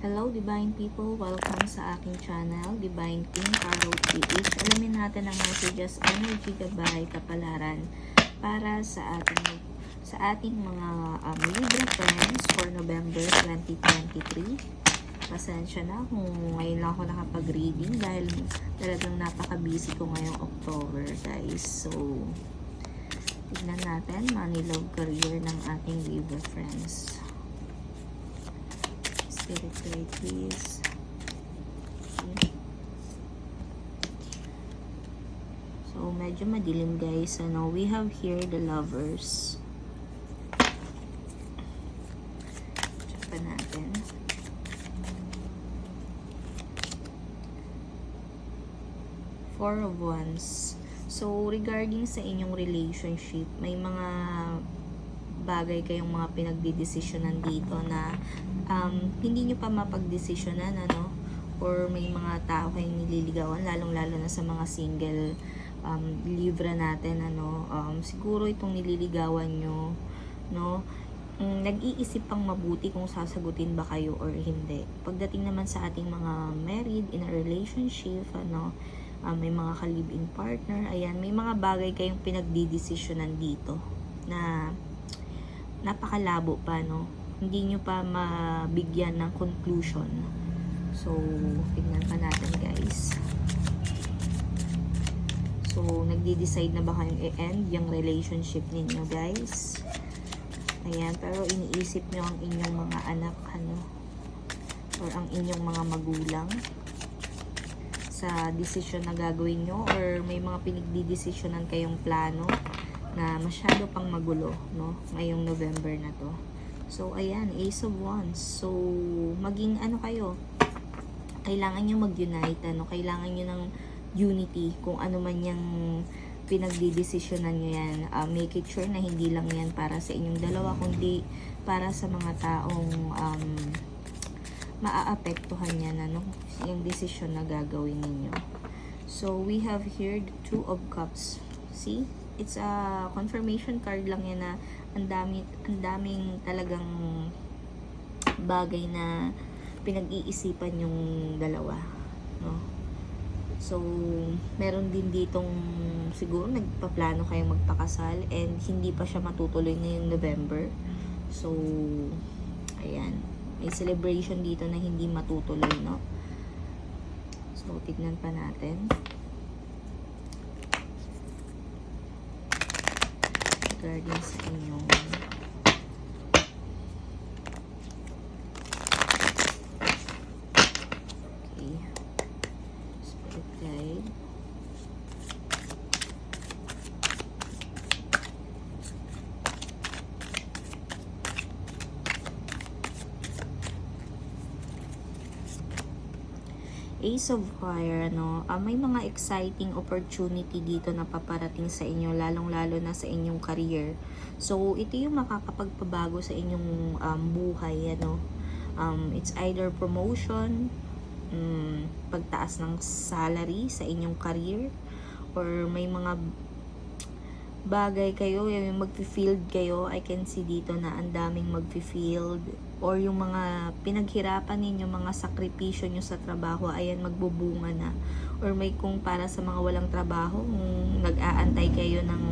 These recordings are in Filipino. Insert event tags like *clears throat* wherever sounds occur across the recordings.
Hello Divine People! Welcome sa aking channel, Divine King Tarot PH. Alamin natin ang messages, energy, gabay, kapalaran para sa ating sa ating mga um, Libra friends for November 2023. Pasensya na kung ngayon lang ako nakapag-reading dahil talagang napaka-busy ko ngayong October, guys. So, tignan natin, love, career ng ating Libra friends. Okay. So, medyo madilim guys. Ano, we have here the lovers. Check pa natin. Four of Wands. So, regarding sa inyong relationship, may mga bagay kayong mga pinagdidesisyonan dito na um, hindi nyo pa mapagdesisyonan, ano? Or may mga tao kayong nililigawan, lalong-lalo na sa mga single um, libra natin, ano? Um, siguro itong nililigawan nyo, no? Mm, nag-iisip pang mabuti kung sasagutin ba kayo or hindi. Pagdating naman sa ating mga married, in a relationship, ano, um, may mga ka-live-in partner, ayan, may mga bagay kayong pinagdidesisyonan dito na napakalabo pa, no? Hindi nyo pa mabigyan ng conclusion. So, tignan pa natin, guys. So, nagde-decide na ba kayong i-end yung relationship ninyo, guys? Ayan, pero iniisip nyo ang inyong mga anak, ano? Or ang inyong mga magulang sa desisyon na gagawin nyo or may mga pinagdidesisyonan kayong plano na masyado pang magulo, no? Ngayong November na to. So, ayan, Ace of Wands. So, maging ano kayo, kailangan nyo mag-unite, ano? Kailangan nyo ng unity kung ano man yung pinagdidesisyonan nyo yan. Uh, make it sure na hindi lang yan para sa inyong dalawa, kundi para sa mga taong um, maaapektuhan yan, ano? Yung desisyon na gagawin ninyo. So, we have here the Two of Cups. See? It's a confirmation card lang yan na ang dami ang daming talagang bagay na pinag-iisipan yung dalawa no? So meron din ditong siguro nagpaplano kayong magpakasal and hindi pa siya matutuloy ngayong November. So ayan. May celebration dito na hindi matutuloy no? So tignan pa natin regarding sa inyong okay spirit guide Ace of Fire, ano, ah, may mga exciting opportunity dito na paparating sa inyo, lalong-lalo na sa inyong career. So, ito yung makakapagpabago sa inyong um, buhay, ano. Um, it's either promotion, um, pagtaas ng salary sa inyong career, or may mga bagay kayo, yung mag-field kayo, I can see dito na ang daming mag-field or yung mga pinaghirapan ninyo, mga sakripisyo nyo sa trabaho, ayan, magbubunga na. Or may kung para sa mga walang trabaho, kung nag-aantay kayo ng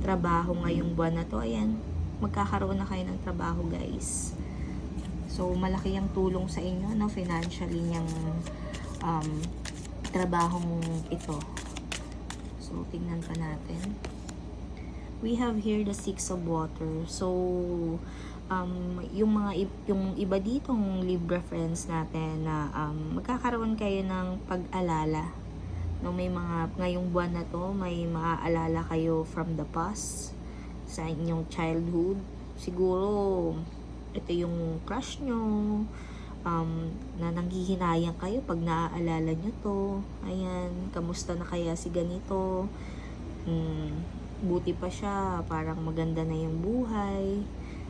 trabaho ngayong buwan na to, ayan, magkakaroon na kayo ng trabaho, guys. So, malaki ang tulong sa inyo, no, financially, yung um, trabahong ito. So, tingnan pa natin we have here the six of water. So, um, yung mga yung iba ditong Libra friends natin na um, magkakaroon kayo ng pag-alala. No, may mga ngayong buwan na to, may maaalala kayo from the past sa inyong childhood. Siguro ito yung crush nyo um, na nanghihinayang kayo pag naaalala nyo to. Ayan, kamusta na kaya si ganito? Hmm, buti pa siya, parang maganda na yung buhay.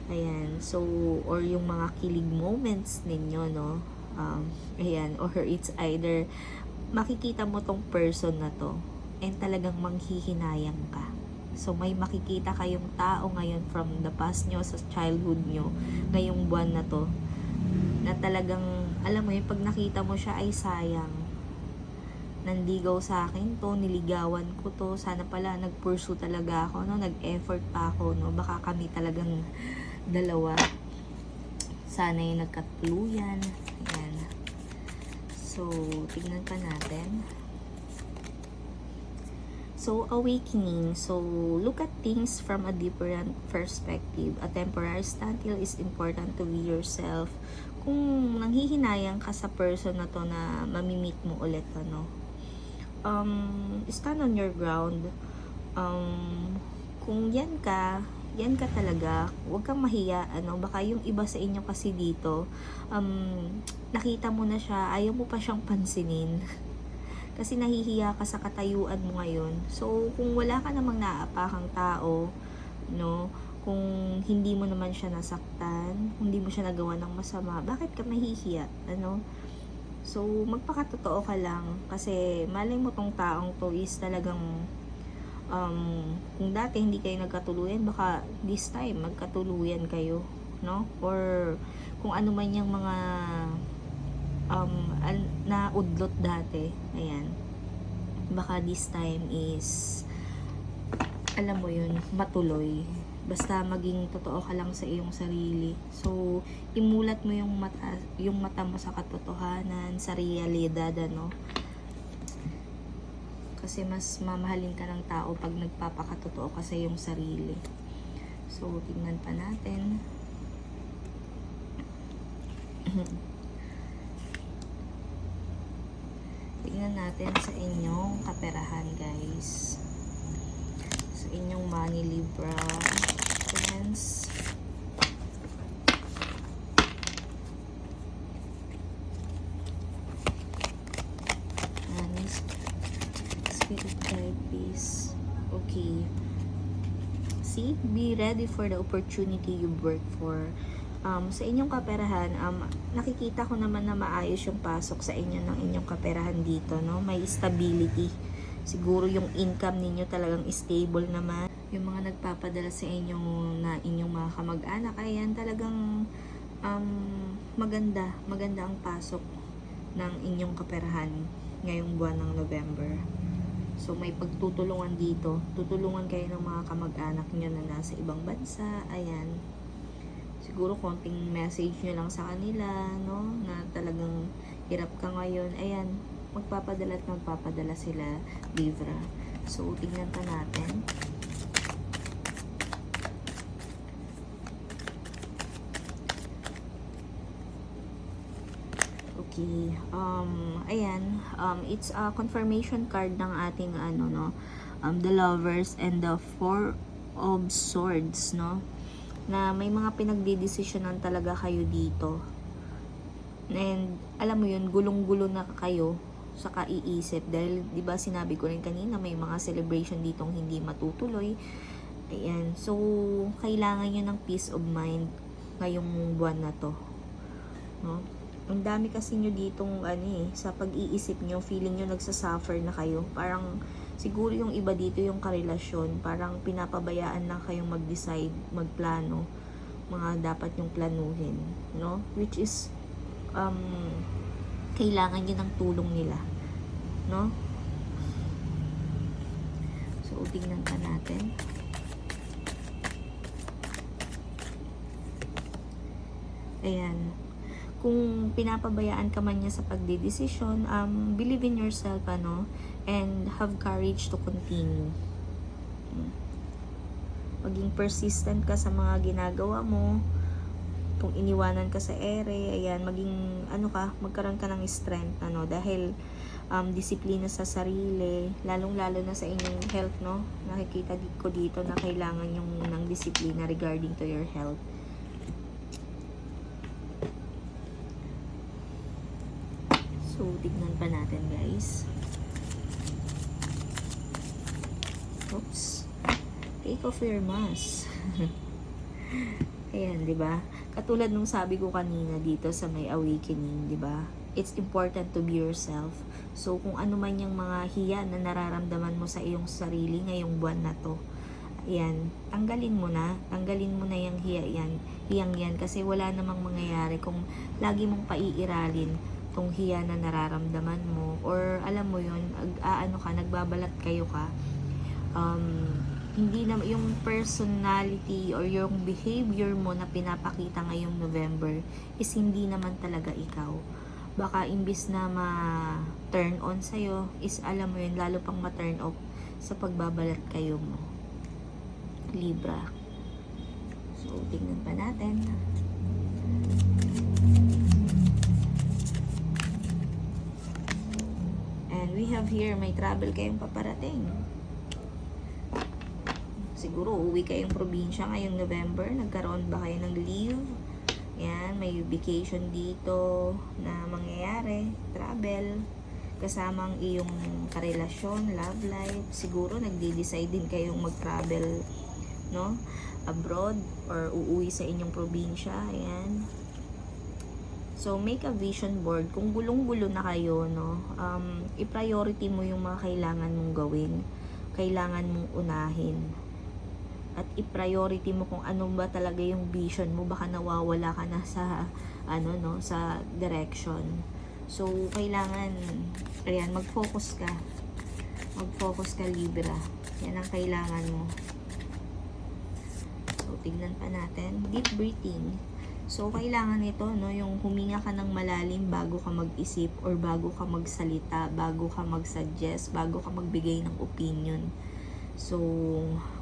Ayan, so, or yung mga kilig moments ninyo, no? Um, ayan, or it's either makikita mo tong person na to and talagang manghihinayang ka. So, may makikita kayong tao ngayon from the past nyo, sa childhood nyo, ngayong buwan na to, na talagang alam mo yun, pag nakita mo siya ay sayang. Nandigaw sa akin to, niligawan ko to, sana pala nag-pursue talaga ako, no? nag-effort pa ako, no? baka kami talagang dalawa. Sana yung nagkatuluyan. Ayan. So, tignan pa natin. So, awakening. So, look at things from a different perspective. A temporary standstill is important to be yourself. Kung nanghihinayang ka sa person na to na mamimit mo ulit, ano, um, stand on your ground. Um, kung yan ka, yan ka talaga, huwag kang mahiya, ano, baka yung iba sa inyo kasi dito, um, nakita mo na siya, ayaw mo pa siyang pansinin. *laughs* kasi nahihiya ka sa katayuan mo ngayon. So, kung wala ka namang naapakang tao, no, kung hindi mo naman siya nasaktan, hindi mo siya nagawa ng masama, bakit ka mahihiya, ano? So, magpakatotoo ka lang kasi malay mo tong taong to is talagang um, kung dati hindi kayo nagkatuluyan, baka this time magkatuluyan kayo, no? Or kung ano man yung mga um, na udlot dati, ayan, baka this time is alam mo yun, matuloy. Basta maging totoo ka lang sa iyong sarili. So, imulat mo yung mata, yung mata mo sa katotohanan, sa realidad, ano. Kasi mas mamahalin ka ng tao pag nagpapakatotoo ka sa iyong sarili. So, tingnan pa natin. *clears throat* tingnan natin sa inyong kaperahan, guys sa inyong money libra. Friends. Spirit guide please okay. See? Be ready for the opportunity you work for. Um, sa inyong kaperahan, um, nakikita ko naman na maayos yung pasok sa inyo ng inyong kaperahan dito, no? May stability. Siguro yung income ninyo talagang stable naman. Yung mga nagpapadala sa inyong na inyong mga kamag-anak, ayan talagang um, maganda, maganda ang pasok ng inyong kaperahan ngayong buwan ng November. So may pagtutulungan dito. Tutulungan kayo ng mga kamag-anak nyo na nasa ibang bansa. Ayan siguro konting message nyo lang sa kanila, no? Na talagang hirap ka ngayon. Ayan, magpapadala at magpapadala sila, Libra. So, tingnan pa natin. Okay. Um, ayan. Um, it's a confirmation card ng ating ano, no? Um, the lovers and the four of swords, no? na may mga pinagdidesisyonan talaga kayo dito. And alam mo yun, gulong-gulo na kayo sa kaiisip dahil 'di ba sinabi ko rin kanina may mga celebration ditong hindi matutuloy. Ayan. So, kailangan niyo ng peace of mind ngayong buwan na 'to. No? Ang dami kasi nyo ditong ano eh, sa pag-iisip nyo, feeling nyo nagsasuffer na kayo. Parang siguro yung iba dito yung karelasyon, parang pinapabayaan lang kayong mag-decide, magplano, mga dapat yung planuhin, no? Which is, um, kailangan nyo ng tulong nila, no? So, tingnan pa natin. Ayan kung pinapabayaan ka man niya sa pagdidesisyon, um, believe in yourself, ano, and have courage to continue. Hmm. Maging persistent ka sa mga ginagawa mo. Kung iniwanan ka sa ere, ayan, maging, ano ka, magkaroon ka ng strength, ano, dahil um, disiplina sa sarili, lalong-lalo na sa inyong health, no? Nakikita ko dito na kailangan yung ng disiplina regarding to your health. So, tignan pa natin guys. Oops. Take off your mask. *laughs* Ayan, di ba? Katulad nung sabi ko kanina dito sa may awakening, di ba? It's important to be yourself. So, kung ano man yung mga hiya na nararamdaman mo sa iyong sarili ngayong buwan na to, Yan, tanggalin mo na. Tanggalin mo na yung hiya yan. Hiyang yan. Kasi wala namang mangyayari kung lagi mong paiiralin tong hiya na nararamdaman mo. Or alam mo yun, ag, aano ka, nagbabalat kayo ka. Um, hindi na yung personality or yung behavior mo na pinapakita ngayong November is hindi naman talaga ikaw. Baka imbis na ma-turn on sa'yo is alam mo yun, lalo pang ma-turn off sa pagbabalat kayo mo. Libra. So, tingnan pa natin. And we have here, may travel kayong paparating. Siguro, uwi kayong probinsya ngayong November. Nagkaroon ba kayo ng leave? Yan, may vacation dito na mangyayari. Travel. Kasama ang iyong karelasyon, love life. Siguro, nagde-decide din kayong mag-travel, no? Abroad or uuwi sa inyong probinsya. Ayan. So, make a vision board. Kung gulong-gulo na kayo, no, um, i-priority mo yung mga kailangan mong gawin. Kailangan mong unahin. At i-priority mo kung ano ba talaga yung vision mo. Baka nawawala ka na sa, ano, no, sa direction. So, kailangan, ayan, mag-focus ka. Mag-focus ka, Libra. Yan ang kailangan mo. So, tignan pa natin. Deep breathing. So, kailangan ito, no, yung huminga ka ng malalim bago ka mag-isip or bago ka magsalita, bago ka mag-suggest, bago ka magbigay ng opinion. So,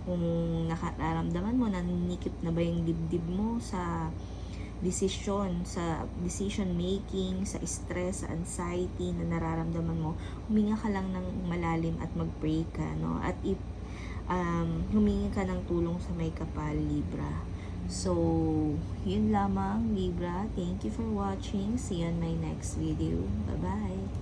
kung nakararamdaman mo, naninikip na ba yung dibdib mo sa decision, sa decision making, sa stress, sa anxiety na nararamdaman mo, huminga ka lang ng malalim at mag-pray ka, no? At if um, humingi ka ng tulong sa may kapal, Libra. So, yun lamang, Libra. Thank you for watching. See you on my next video. Bye-bye.